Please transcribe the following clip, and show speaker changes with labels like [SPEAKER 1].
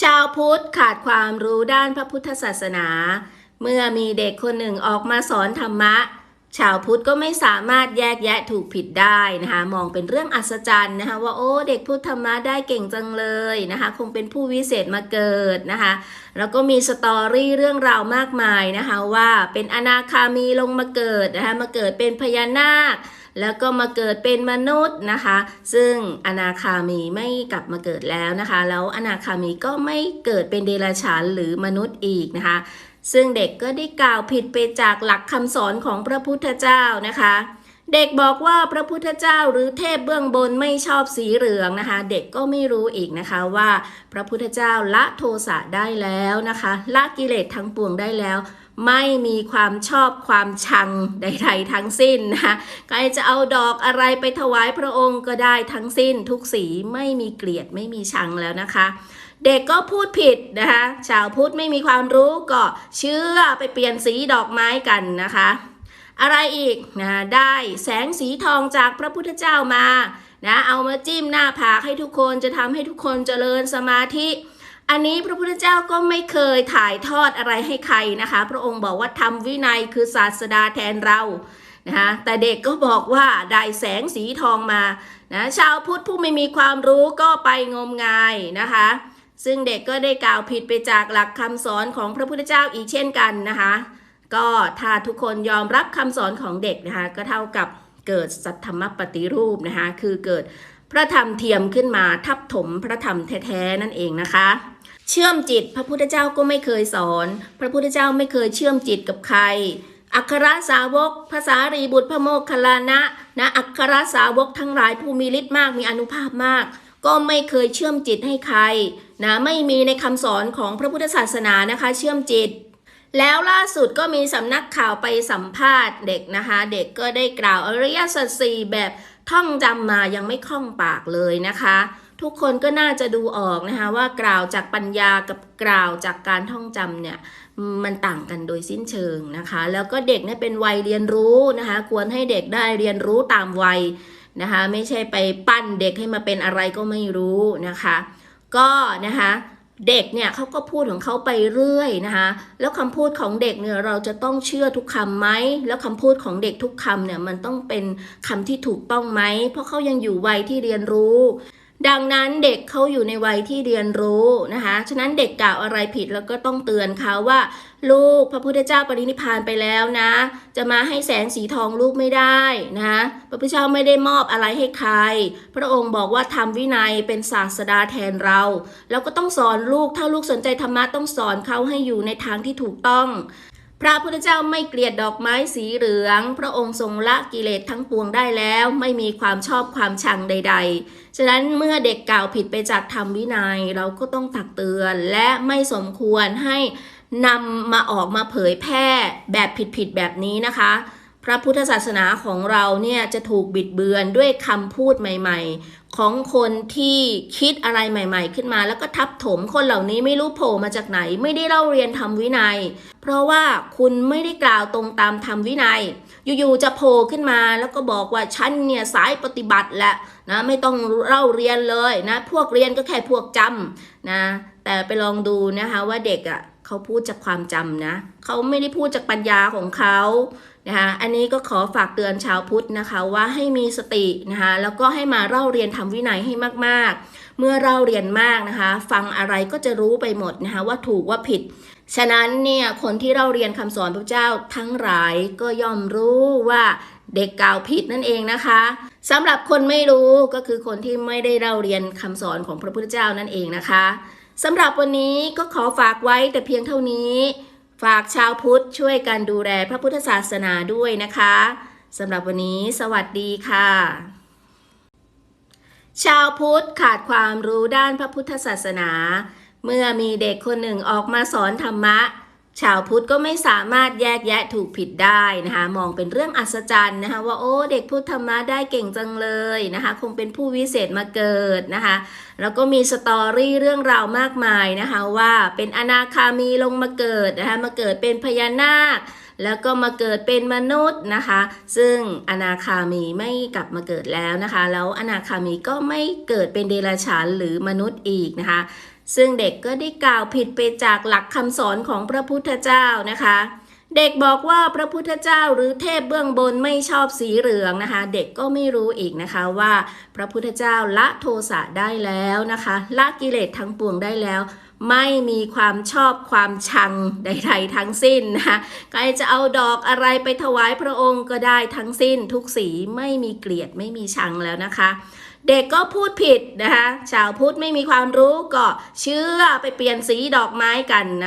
[SPEAKER 1] ชาวพุทธขาดความรู้ด้านพระพุทธศาสนา เมื่อมีเด็กคนหนึ่งออกมาสอนธรรมะ ชาวพุทธก็ไม่สามารถแยกแยะถูกผิดได้นะคะ มองเป็นเรื่องอัศจรรย์นะคะ ว่าโอ้เด็กพูดธรรมะได้เก่งจังเลยนะคะ คงเป็นผู้วิเศษมาเกิดนะคะ แล้วก็มีสตอรี่เรื่องราวมากมายนะคะว่าเป็นอนาคามีลงมาเกิดนะคะมาเกิดเป็นพญานาค แล้วก็มาเกิดเป็นมนุษย์นะคะ ซึ่งอนาคามีไม่กลับมาเกิดแล้วนะคะ แล้วอนาคามีก็ไม่เกิดเป็นเดรัจฉานหรือมนุษย์อีกนะคะ ซึ่งเด็กก็ได้กล่าวผิดไปจากหลักคำสอนของพระพุทธเจ้านะคะเด็กบอกว่าพระพุทธเจ้าหรือเทพเบื้องบนไม่ชอบสีเหลืองนะคะ เด็กก็ไม่รู้อีกนะคะว่า พระพุทธเจ้าละโทสะได้แล้วนะคะ ละกิเลสทั้งปวงได้แล้ว ไม่มีความชอบความชังใดๆทั้งสิ้นนะคะใครจะเอาดอกอะไรไปถวายพระองค์ก็ได้ทั้งสิ้นทุกสีไม่มีเกลียดไม่มีชังแล้วนะคะ เด็กก็พูดผิดนะคะชาวพุทธไม่มีความรู้ก็เชื่อไปเปลี่ยนสีดอกไม้กันนะคะ อะไรอีกนะได้แสงสีทองจากพระพุทธเจ้ามานะเอามาจิ้มหน้าผากให้ทุกคนจะทำให้ทุกคนเจริญสมาธิ อันนี้พระพุทธเจ้าก็ไม่เคยถ่ายทอดอะไรให้ใครนะคะ พระองค์บอกว่าทำวินัยคือศาสดาแทนเรานะคะแต่เด็กก็บอกว่าได้แสงสีทองมานะชาวพุทธผู้ไม่มีความรู้ก็ไปงมงายนะคะ ซึ่งเด็กก็ได้กล่าวผิดไปจากหลักคำสอนของพระพุทธเจ้าอีกเช่นกันนะคะ ก็ถ้าทุกคนยอมรับคำสอนของเด็กนะคะ ก็เท่ากับเกิดสัทธรรมปฏิรูปนะคะ คือเกิด พระธรรมเทียมขึ้นมาทับถมพระธรรมแท้ๆนั่นเองนะคะ เชื่อมจิตพระพุทธเจ้าก็ไม่เคยสอน พระพุทธเจ้าไม่เคยเชื่อมจิตกับใคร อัครสาวกภาษารีบุตรพระโมคคัลลานะนะอัครสาวกทั้งหลายผู้มีฤทธิ์มากมีอนุภาพมาก ก็ไม่เคยเชื่อมจิตให้ใครนะไม่มีในคำสอนของพระพุทธศาสนานะคะ เชื่อมจิตแล้วล่าสุดก็มีสำนักข่าวไปสัมภาษณ์เด็กนะคะ เด็กก็ได้กล่าวอริยสัจสี่แบบ ท่องจำมายังไม่คล่องปากเลยนะคะ ทุกคนก็น่าจะดูออกนะคะว่ากล่าวจากปัญญากับกล่าวจากการท่องจำเนี่ยมันต่างกันโดยสิ้นเชิงนะคะ แล้วก็เด็กเนี่ยเป็นวัยเรียนรู้นะคะ ควรให้เด็กได้เรียนรู้ตามวัยนะคะ ไม่ใช่ไปปั้นเด็กให้มาเป็นอะไรก็ไม่รู้นะคะ ก็นะคะ เด็กเนี่ยเขาก็พูดของเขาไปเรื่อยนะคะแล้วคำพูดของเด็กเนี่ยเราจะต้องเชื่อทุกคำไหมแล้วคำพูดของเด็กทุกคำเนี่ยมันต้องเป็นคำที่ถูกต้องไหมเพราะเขายังอยู่วัยที่เรียนรู้ ดังนั้นเด็กเขาอยู่ในวัยที่เรียนรู้นะคะ ฉะนั้นเด็กกล่าวอะไรผิดแล้วก็ต้องเตือนเขาว่า ลูกพระพุทธเจ้าปรินิพานไปแล้วนะ จะมาให้แสงสีทองลูกไม่ได้นะ พระพุทธเจ้าไม่ได้มอบอะไรให้ใคร พระองค์บอกว่าทำวินัยเป็นศาสดาแทนเรา แล้วก็ต้องสอนลูกถ้าลูกสนใจธรรมะต้องสอนเขาให้อยู่ในทางที่ถูกต้อง พระพุทธเจ้าไม่เกลียดดอกไม้สีเหลือง พระองค์ทรงละกิเลสทั้งปวงได้แล้ว ไม่มีความชอบความชังใด ๆ ฉะนั้นเมื่อเด็กกล่าวผิดไปจากธรรมวินัยเราก็ต้องตักเตือนและไม่สมควรให้นำมาออกมาเผยแพร่แบบผิดๆแบบนี้นะคะ พระพุทธศาสนาของเราเนี่ยจะถูกบิดเบือนด้วยคำพูดใหม่ ๆ ของคนที่คิดอะไรใหม่ ๆ ขึ้นมา แล้วก็ทับถมคนเหล่านี้ไม่รู้โผล่มาจากไหน ไม่ได้เล่าเรียนทำวินัย เพราะว่าคุณไม่ได้กล่าวตรงตามธรรมวินัย อยู่ๆจะโผล่ขึ้นมา แล้วก็บอกว่าฉันเนี่ยสายปฏิบัติแหละนะไม่ต้องเล่าเรียนเลยนะ พวกเรียนก็แค่พวกจำนะ แต่ไปลองดูนะคะว่าเด็กอะ่ะ เขาพูดจากความจำนะเขาไม่ได้พูดจากปัญญาของเขานะคะอันนี้ก็ขอฝากเตือนชาวพุทธนะคะว่าให้มีสตินะคะแล้วก็ให้มาเล่าเรียนทำวินัยให้มากๆ เมื่อเราเรียนมากนะคะ ฟังอะไรก็จะรู้ไปหมดนะคะว่าถูกว่าผิด ฉะนั้นเนี่ยคนที่เราเรียนคำสอนพระเจ้าทั้งหลายก็ย่อมรู้ว่าเด็กกล่าวผิดนั่นเองนะคะสำหรับคนไม่รู้ก็คือคนที่ไม่ได้เราเรียนคำสอนของพระพุทธเจ้านั่นเองนะคะ สำหรับวันนี้ก็ขอฝากไว้แต่เพียงเท่านี้ ฝากชาวพุทธช่วยกันดูแลพระพุทธศาสนาด้วยนะคะสำหรับวันนี้สวัสดีค่ะ ชาวพุทธขาดความรู้ด้านพระพุทธศาสนา เมื่อมีเด็กคนหนึ่งออกมาสอนธรรมะ ชาวพุทธก็ไม่สามารถแยกแยะถูกผิดได้นะคะมองเป็นเรื่องอัศจรรย์นะคะว่าโอ้เด็กพูดธรรมะได้เก่งจังเลยนะคะคงเป็นผู้วิเศษมาเกิดนะคะแล้วก็มีสตอรี่เรื่องราวมากมายนะคะว่าเป็นอนาคามีลงมาเกิดนะคะมาเกิดเป็นพญานาค แล้วก็มาเกิดเป็นมนุษย์นะคะซึ่งอนาคามีไม่กลับมาเกิดแล้วนะคะแล้วอนาคามีก็ไม่เกิดเป็นเดรัจฉานหรือมนุษย์อีกนะคะ ซึ่งเด็กก็ได้กล่าวผิดไปจากหลักคำสอนของพระพุทธเจ้านะคะ เด็กบอกว่าพระพุทธเจ้าหรือเทพเบื้องบนไม่ชอบสีเหลืองนะคะ เด็กก็ไม่รู้อีกนะคะว่า พระพุทธเจ้าละโทสะได้แล้วนะคะ ละกิเลสทั้งปวงได้แล้ว ไม่มีความชอบความชังใดๆทั้งสิ้นนะคะใครจะเอาดอกอะไรไปถวายพระองค์ก็ได้ทั้งสิ้น ทุกสีไม่มีเกลียดไม่มีชังแล้วนะคะ เด็กก็พูดผิดนะคะชาวพุทธไม่มีความรู้ก็เชื่อไปเปลี่ยนสีดอกไม้กันนะ